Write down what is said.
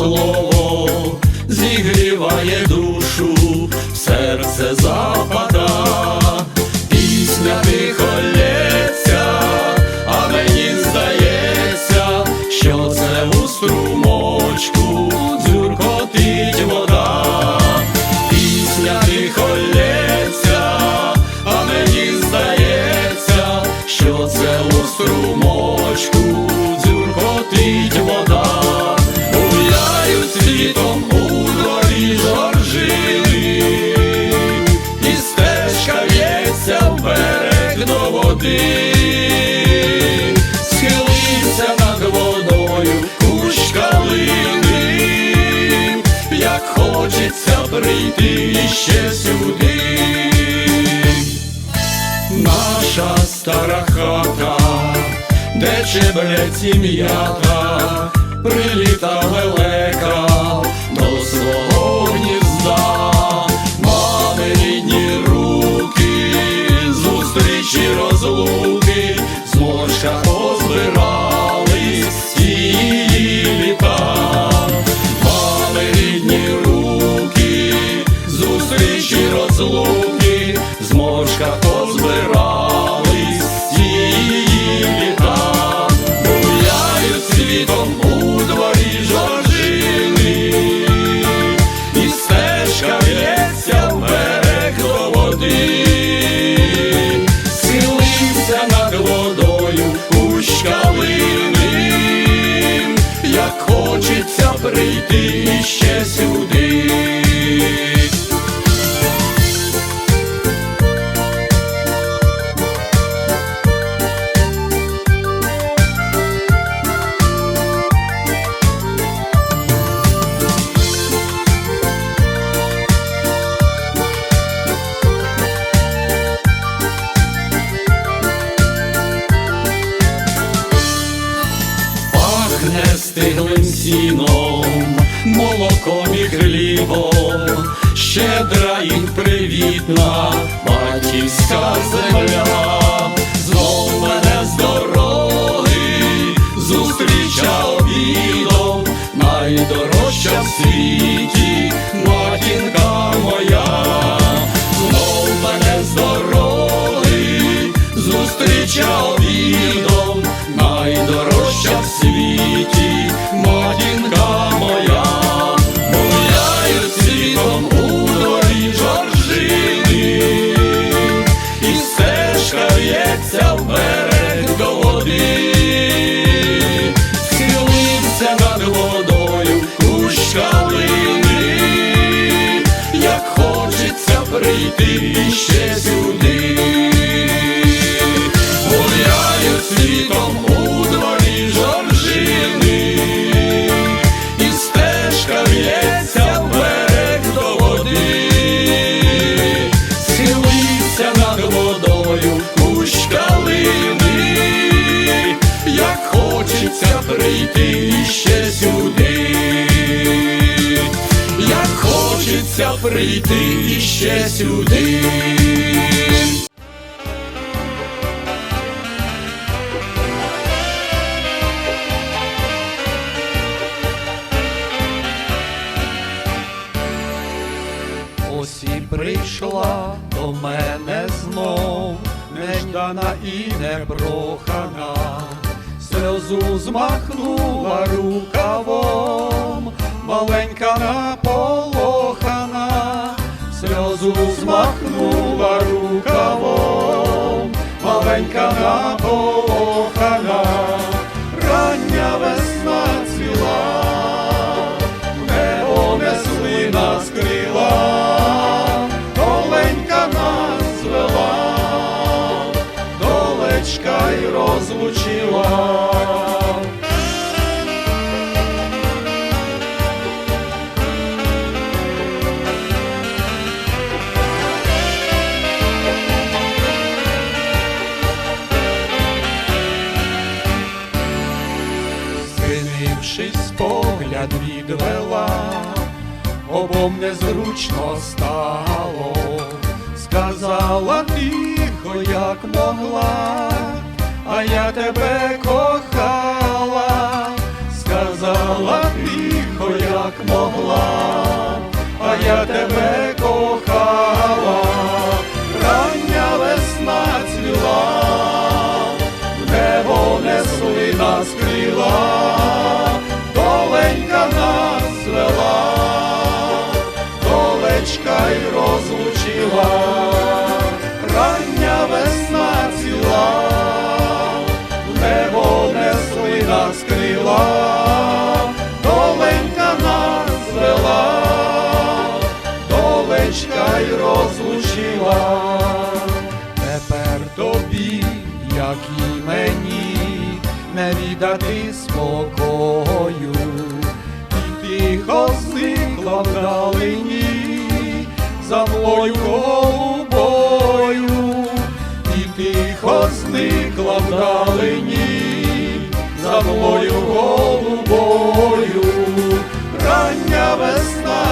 слово зігріває душу, серце за. так хочеться прийти іще сюди, наша стара хата, де чебрець сім'ята м'ята, приліта велика. Lord. і хлібом, щедра і привітна батьківська земля, знов мене з зустріча обідом, найдорожча в світі. Вдалося прийти іще сюди. Ось і прийшла до мене знов, неждана і непрохана, сльозу змахнула рукавом, маленька на полу змахнула рукавом, маленька на полу. підвела, обом незручно стало, сказала тихо, як могла, а я тебе кохала, сказала тихо, як могла. Віддати спокою, і тихо зникла вдалині, за мною голубою, і тихо зникла вдалині, за мною голубою, рання весна